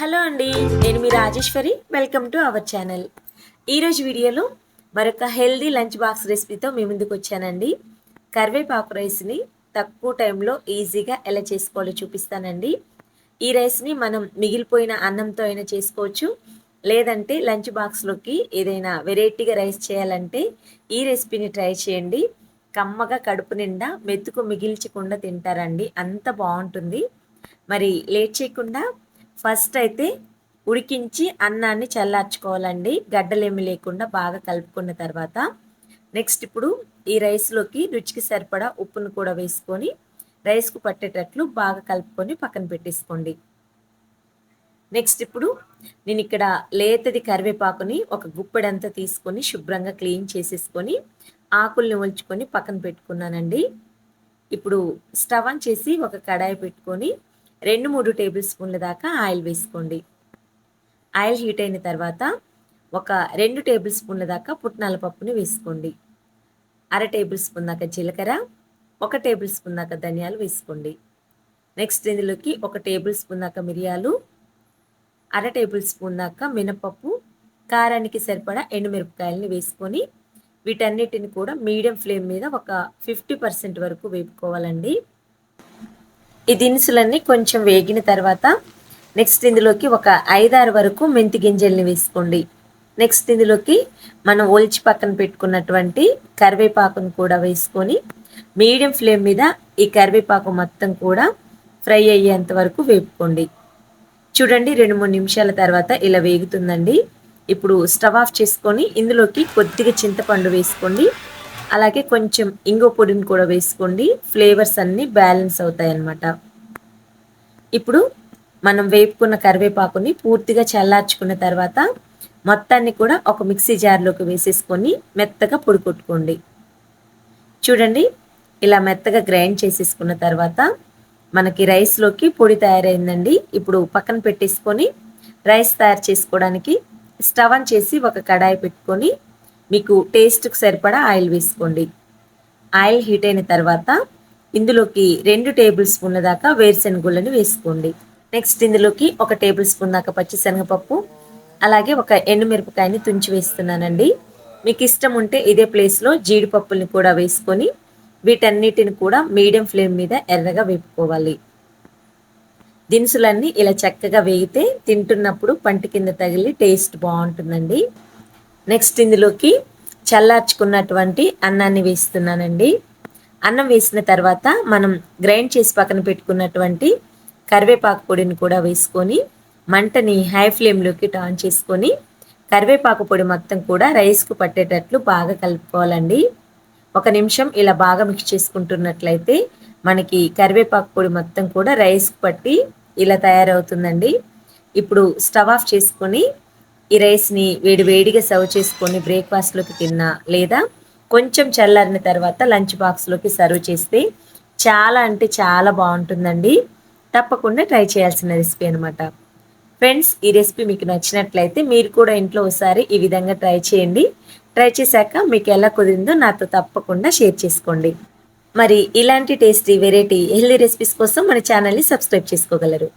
Hello అండి నేను మీ Rajeshwari. Welcome to our channel ఈరోజు వీడియోలో మరొక హెల్దీ లంచ్ బాక్స్ రెసిపీతో మీ ముందుకు వచ్చానండి. కరివేపాకు రైస్ని తక్కువ టైంలో ఈజీగా ఎలా చేసుకోవాలో చూపిస్తానండి. ఈ రైస్ని మనం మిగిలిపోయిన అన్నంతో అయినా చేసుకోవచ్చు. లేదంటే లంచ్ బాక్స్లోకి ఏదైనా వెరైటీగా రైస్ చేయాలంటే ఈ రెసిపీని ట్రై చేయండి. కమ్మగా కడుపు నిండా మెతుకు మిగిల్చకుండా తింటారండి. అంత బాగుంటుంది. మరి లేట్ చేయకుండా ఫస్ట్ అయితే ఉడికించి అన్నాన్ని చల్లార్చుకోవాలండి. గడ్డలేమి లేకుండా బాగా కలుపుకున్న తర్వాత నెక్స్ట్ ఇప్పుడు ఈ రైస్లోకి రుచికి సరిపడా ఉప్పును కూడా వేసుకొని రైస్కు పట్టేటట్లు బాగా కలుపుకొని పక్కన పెట్టేసుకోండి. నెక్స్ట్ ఇప్పుడు నేను ఇక్కడ లేతది కరివేపాకుని ఒక గుప్పెడంతా తీసుకొని శుభ్రంగా క్లీన్ చేసేసుకొని ఆకుల్ని ఒలుచుకొని పక్కన పెట్టుకున్నానండి. ఇప్పుడు స్టవ్ ఆన్ చేసి ఒక కడాయి పెట్టుకొని రెండు మూడు టేబుల్ స్పూన్ల దాకా ఆయిల్ వేసుకోండి. ఆయిల్ హీట్ అయిన తర్వాత ఒక రెండు టేబుల్ స్పూన్ల దాకా పుట్నాల పప్పుని వేసుకోండి. అర టేబుల్ స్పూన్ దాకా జీలకర్ర ఒక టేబుల్ స్పూన్ దాకా ధనియాలు వేసుకోండి. నెక్స్ట్ ఇందులోకి ఒక టేబుల్ స్పూన్ దాకా మిరియాలు అర టేబుల్ స్పూన్ దాకా మినపప్పు కారానికి సరిపడా ఎండుమిరపకాయలని వేసుకొని వీటన్నిటిని కూడా మీడియం ఫ్లేమ్ మీద ఒక ఫిఫ్టీ పర్సెంట్ వరకు వేపుకోవాలండి. ఈ దినుసులన్నీ కొంచెం వేగిన తర్వాత నెక్స్ట్ ఇందులోకి ఒక ఐదారు వరకు మెంతి గింజల్ని వేసుకోండి. నెక్స్ట్ ఇందులోకి మనం ఒలిచి పక్కన పెట్టుకున్నటువంటి కరివేపాకును కూడా వేసుకొని మీడియం ఫ్లేమ్ మీద ఈ కరివేపాకు మొత్తం కూడా ఫ్రై అయ్యేంత వరకు వేపుకోండి. చూడండి రెండు మూడు నిమిషాల తర్వాత ఇలా వేగుతుందండి. ఇప్పుడు స్టవ్ ఆఫ్ చేసుకొని ఇందులోకి కొద్దిగా చింతపండు వేసుకోండి. అలాగే కొంచెం ఇంగు పొడిని కూడా వేసుకోండి. ఫ్లేవర్స్ అన్నీ బ్యాలెన్స్ అవుతాయి అన్నమాట ఇప్పుడు మనం వేపుకున్న కరివేపాకుని పూర్తిగా చల్లార్చుకున్న తర్వాత మొత్తాన్ని కూడా ఒక మిక్సీ జార్లోకి వేసేసుకొని మెత్తగా పొడి కొట్టుకోండి. చూడండి ఇలా మెత్తగా గ్రైండ్ చేసేసుకున్న తర్వాత మనకి రైస్లోకి పొడి తయారైందండి. ఇప్పుడు పక్కన పెట్టేసుకొని రైస్ తయారు చేసుకోవడానికి స్టవ్ ఆన్ చేసి ఒక కడాయి పెట్టుకొని మీకు టేస్ట్కి సరిపడా ఆయిల్ వేసుకోండి. ఆయిల్ హీట్ అయిన తర్వాత ఇందులోకి రెండు టేబుల్ స్పూన్ల దాకా వేరుశనగుళ్ళని వేసుకోండి. నెక్స్ట్ ఇందులోకి ఒక టేబుల్ స్పూన్ దాకా పచ్చిశనగపప్పు అలాగే ఒక ఎండుమిరపకాయని తుంచి వేస్తున్నానండి. మీకు ఇష్టం ఉంటే ఇదే ప్లేస్లో జీడిపప్పుల్ని కూడా వేసుకొని వీటన్నిటిని కూడా మీడియం ఫ్లేమ్ మీద ఎర్రగా వేపుకోవాలి. దినుసులన్నీ ఇలా చక్కగా వేగితే తింటున్నప్పుడు పంటి కింద తగిలి టేస్ట్ బాగుంటుందండి. నెక్స్ట్ ఇందులోకి చల్లార్చుకున్నటువంటి అన్నాన్ని వేస్తున్నానండి. అన్నం వేసిన తర్వాత మనం గ్రైండ్ చేసి పక్కన పెట్టుకున్నటువంటి కరివేపాకు పొడిని కూడా వేసుకొని మంటని హై ఫ్లేమ్లోకి టాన్ చేసుకొని కరివేపాకు పొడి మొత్తం కూడా రైస్కు పట్టేటట్లు బాగా కలుపుకోవాలండి. ఒక నిమిషం ఇలా బాగా మిక్స్ చేసుకుంటున్నట్లయితే మనకి కరివేపాకు పొడి మొత్తం కూడా రైస్కు పట్టి ఇలా తయారవుతుందండి. ఇప్పుడు స్టవ్ ఆఫ్ చేసుకొని ఈ రైస్ని వేడి వేడిగా సర్వ్ చేసుకొని బ్రేక్ఫాస్ట్లోకి తిన్నా లేదా కొంచెం చల్లారిన తర్వాత లంచ్ బాక్స్లోకి సర్వ్ చేస్తే చాలా అంటే చాలా బాగుంటుందండి. తప్పకుండా ట్రై చేయాల్సిన రెసిపీ అనమాట ఫ్రెండ్స్ ఈ రెసిపీ మీకు నచ్చినట్లయితే మీరు కూడా ఇంట్లో ఒకసారి ఈ విధంగా ట్రై చేయండి. ట్రై చేశాక మీకు ఎలా కుదిరిందో నాతో తప్పకుండా షేర్ చేసుకోండి. మరి ఇలాంటి టేస్టీ వెరైటీ హెల్దీ రెసిపీస్ కోసం మన ఛానల్ని సబ్స్క్రైబ్ చేసుకోగలరు.